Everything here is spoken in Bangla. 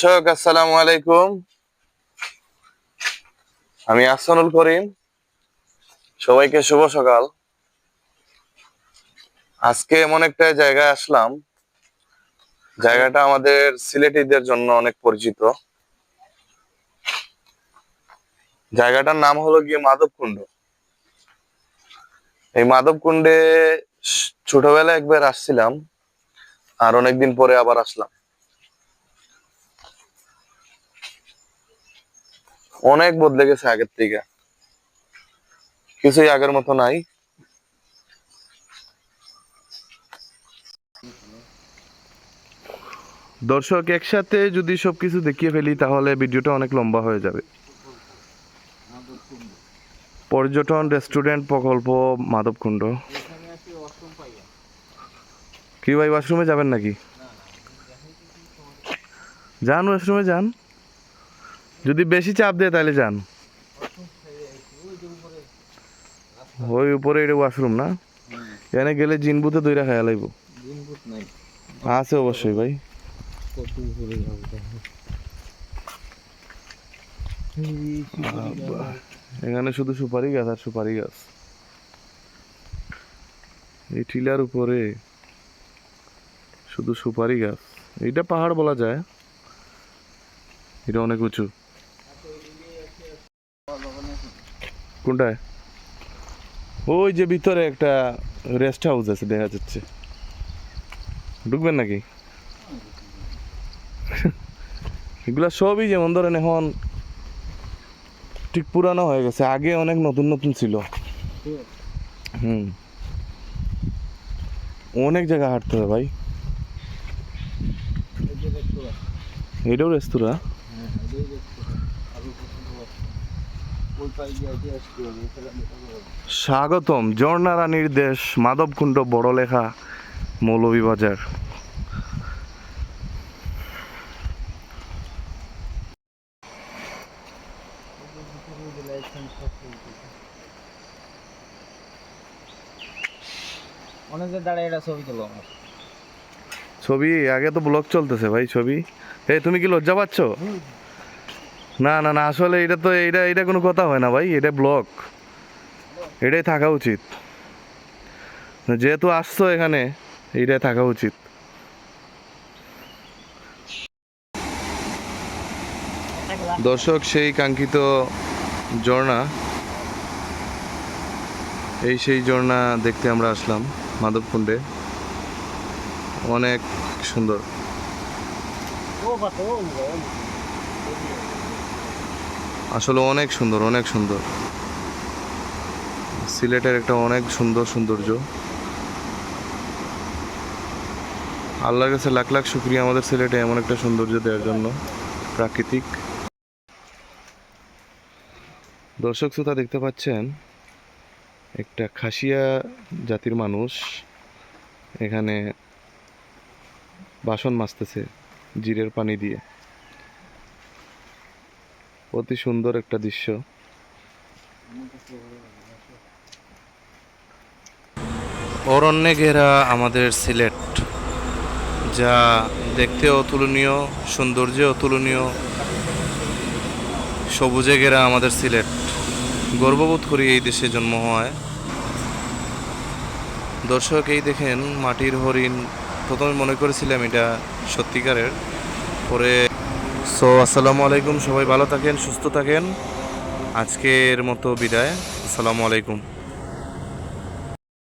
দর্শক, আসসালামু আলাইকুম। আমি আহসানুল করিম। সবাইকে শুভ সকাল। আজকে এমন একটা জায়গায় আসলাম। জায়গাটা আমাদের সিলেটিদের জন্য অনেক পরিচিত। জায়গাটার নাম হলো গিয়ে মাধবকুণ্ড। এই মাধবকুণ্ডে ছোটবেলায় একবার আসছিলাম আর অনেকদিন পরে আবার আসলাম। অনেক বদলে গেছে আগের থেকে। কিছুই আগের মতো নাই। দর্শক, একসাথে যদি সবকিছু দেখিয়ে ফেলি, তাহলে ভিডিওটা অনেক লম্বা হয়ে যাবে। পর্যটন রেস্টুরেন্ট প্রকল্প, মাধবকুণ্ড। কি ভাই, ওয়াশরুমে যাবেন নাকি? যান, ওয়াশরুমে যান। যদি বেশি চাপ দেয় তাহলে যান। ওই উপরে এটা ওয়াশরুম না? এখানে গেলে জিনবুতে দইরা খায়া নাই আছে অবশ্যই ভাই? এখানে শুধু সুপারি গাছ আর সুপারি গাছ। এই টিলার উপরে শুধু সুপারি গাছ। এইটা পাহাড় বলা যায়। এটা অনেক উঁচু। কোনটায়? ওই যে ভিতরে একটা রেস্ট হাউস আছে দেখা যাচ্ছে। ঢুকবেন নাকি? এগুলা সবই যেমন ধরেন এখন ঠিক পুরানো হয়ে গেছে আগে অনেক নতুন নতুন ছিল। হুম। অনেক জায়গা হাঁটতে হবে ভাই। এটাও রেস্তোরাঁ হ্যাঁ, এটাই রেস্তোরাঁ। আরও পছন্দ করছে। ওই পাশ দিয়ে আগে আসতে হবে, এছাড়া দেখা যাবে না। স্বাগতম ঝর্ণা রানীর দেশ মাধবকুণ্ড বড়লেখা মৌলভীবাজার। ভিতরে ওই যে লাইট ফাইট সব চলতেছে। অনেকে দাঁড়ায় এটা ছবি তোলো আমার। ছবি আগে তো ব্লগ চলতেছে ভাই ছবি। এই তুমি কি লজ্জা পাচ্ছ? না না না, আসলে এটা তো এটা এটা কোনো কথা হয় না ভাই, এটা ব্লক। এটাই থাকা উচিত। যেহেতু আসছো এখানে এটাই থাকা উচিত। দর্শক, সেই কাঙ্ক্ষিত ঝর্ণা, এই সেই ঝর্ণা দেখতে আমরা আসলাম মাধবকুণ্ডে। অনেক সুন্দর। আসলে অনেক সুন্দর অনেক সুন্দর। সিলেটের একটা অনেক সুন্দর সৌন্দর্য। আল্লাহর কাছে লাখ লাখ শুক্রিয়া আমাদের সিলেটে এমন একটা সৌন্দর্য দেওয়ার জন্য, প্রাকৃতিক। দর্শক শ্রোতা দেখতে পাচ্ছেন, একটা খাসিয়া জাতির মানুষ এখানে বাসন মাজতেছে, জিরের পানি দিয়ে। অতি সুন্দর একটা দৃশ্য। অরণ্যে ঘেরা আমাদের সিলেট, যা দেখতে অতুলনীয়, সৌন্দর্যে অতুলনীয়, সবুজে ঘেরা আমাদের সিলেট। গর্ববোধ করি এই দেশে জন্ম হওয়ায়। দর্শক, এই দেখেন মাটির হরিণ। প্রথমে মনে করেছিলাম এটা সত্যিকারের, পরে সো আসসালামু আলাইকুম সবাই ভালো থাকেন সুস্থ থাকেন। আজকের মতো বিদায়। আসসালামু আলাইকুম।